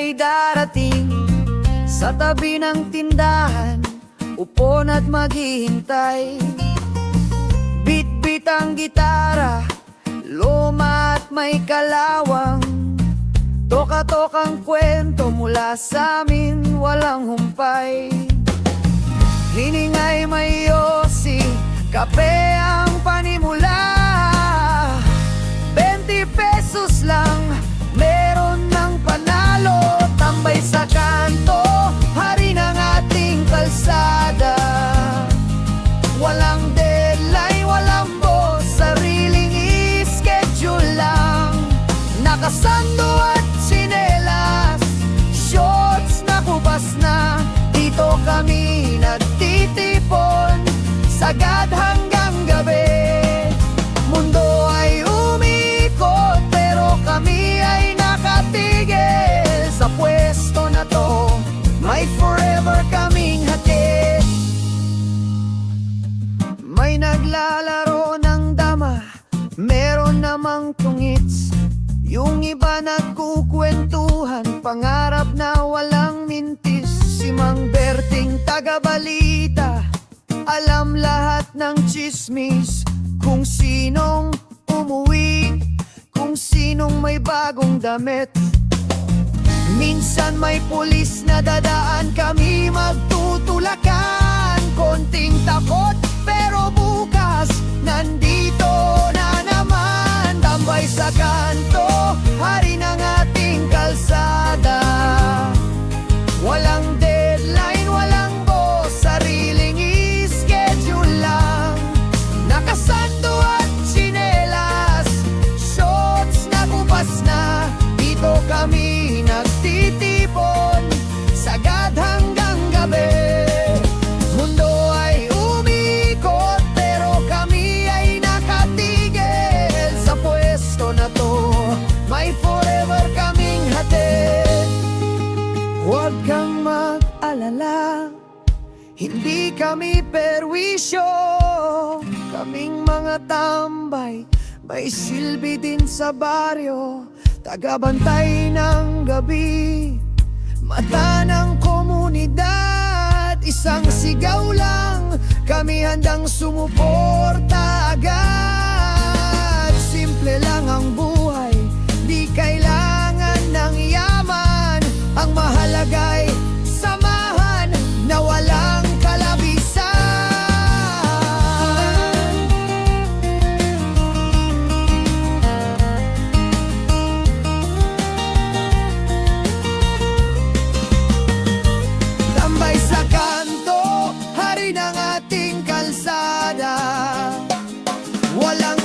ay darating Sa tabi ng tindahan. Upon at maghihintay. Bit-bit ang gitara Luma at may kalawang. Toka-tokang kwento mula sa amin Walang humpay. Hiningay may yosi Kape ang Nakasando at sinelas Shorts na kubas na. Dito kami nagtitipon Sagad hanggang gabi. Mundo ay umikot Pero kami ay nakatigil. Sa pwesto na to May forever kaming hatid. May naglalaro ng dama Meron namang tungits Yung iba nagkukwentuhan Pangarap na walang mintis. Si Mang Berting taga-balita Alam lahat ng chismis Kung sinong umuwi Kung sinong may bagong damit. Minsan may pulis na dadaan kami magtutulakan kang mag-alala. Hindi kami perwisyo. Kaming mga tambay May silbi din sa baryo. Tagabantay ng gabi Mata ng komunidad. Isang sigaw lang Kami handang sumuporta agad. Simple lang ang buhay volando.